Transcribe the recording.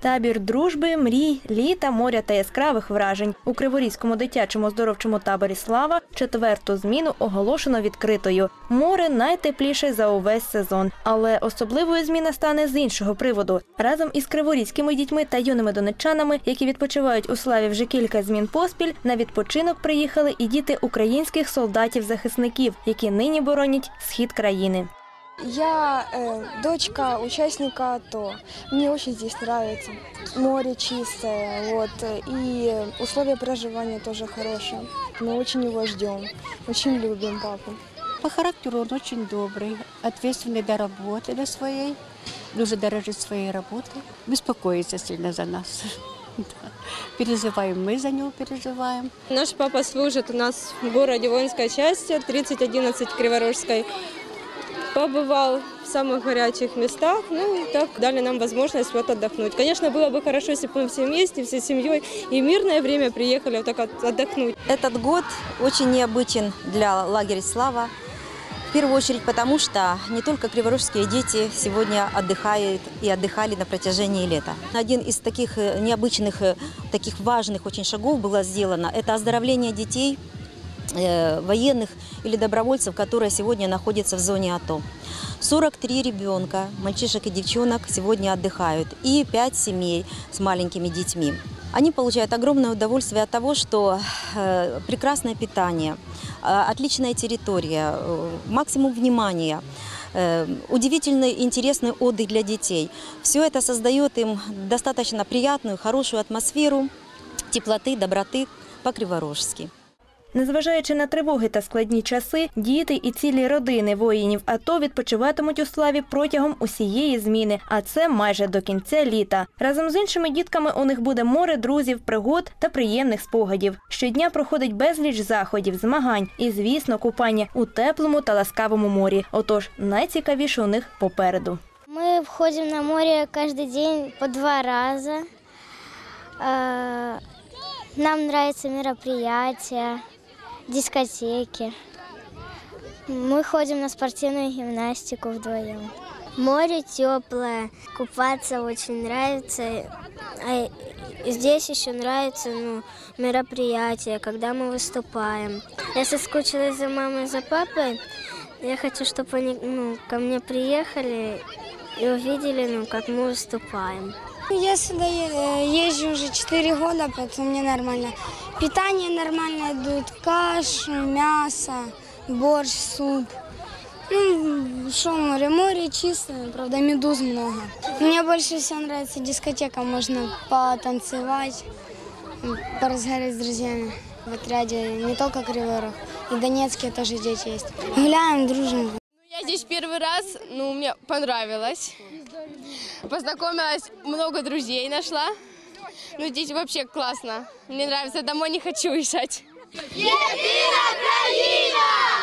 Табір дружби, мрій, літа, моря та яскравих вражень. У Криворізькому дитячому оздоровчому таборі Слава четверту зміну оголошено відкритою. Море найтепліше за увесь сезон. Але особливою зміна стане з іншого приводу. Разом із криворізькими дітьми та юними донеччанами, які відпочивають у славі вже кілька змін поспіль, на відпочинок приїхали і діти українських солдатів-захисників, які нині боронять схід країни. Я э, дочка участника АТО. Мне очень здесь нравится. Море чистое, вот, и условия проживания тоже хорошие. Мы очень его ждем, очень любим папу. По характеру он очень добрый, ответственный до работы, до своей, дуже дорожит своей работой, беспокоится сильно за нас. Переживаем, мы за него переживаем. Наш папа служит у нас в городе воинской части 3011 Криворожской. Побывал в самых горячих местах, ну и так дали нам возможность вот отдохнуть. Конечно, было бы хорошо, если бы мы все вместе, всей семьей и мирное время приехали вот так от- отдохнуть. Этот год очень необычен для лагеря «Слава». В первую очередь потому, что не только криворожские дети сегодня отдыхают и отдыхали на протяжении лета. Один из таких э, необычных, э, таких важных очень шагов было сделано – это оздоровление детей, военных или добровольцев, которые сегодня находятся в зоне АТО. 43 ребенка, мальчишек и девчонок сегодня отдыхают и 5 семей с маленькими детьми. Они получают огромное удовольствие от того, что э, прекрасное питание, э, отличная территория, э, максимум внимания, э, удивительный интересный отдых для детей. Все это создает им достаточно приятную, хорошую атмосферу теплоты, доброты по-криворожски. Незважаючи на тривоги та складні часи, діти і цілі родини воїнів АТО відпочиватимуть у славі протягом усієї зміни, а це майже до кінця літа. Разом з іншими дітками у них буде море друзів, пригод та приємних спогадів. Щодня проходить безліч заходів, змагань і, звісно, купання у теплому та ласкавому морі. Отож, найцікавіше у них попереду. Мы входим на море каждый день по два раза. Э, Нам нравятся мероприятия, Дискотеки. Мы ходим на спортивную гимнастику вдвоем. Море теплое, купаться очень нравится. А здесь еще нравятся ну, мероприятия, когда мы выступаем. Я соскучилась за мамой и за папой. Я хочу, чтобы они ну, ко мне приехали и увидели, ну, как мы выступаем. Я сюда э, езжу уже 4 года, поэтому мне нормально. Питание нормально идут, кашу, мясо, борщ, суп. Ну, что море? Море чистое, правда, медуз много. Мне больше всего нравится дискотека, можно потанцевать, поразговаривать с друзьями. В отряде не только Криворог, и донецкие тоже дети есть. Гуляем, дружим. Я здесь первый раз, ну, мне понравилось. Познакомилась, много друзей нашла. Ну, здесь вообще классно. Мне нравится, домой не хочу езжать. Єдина країна!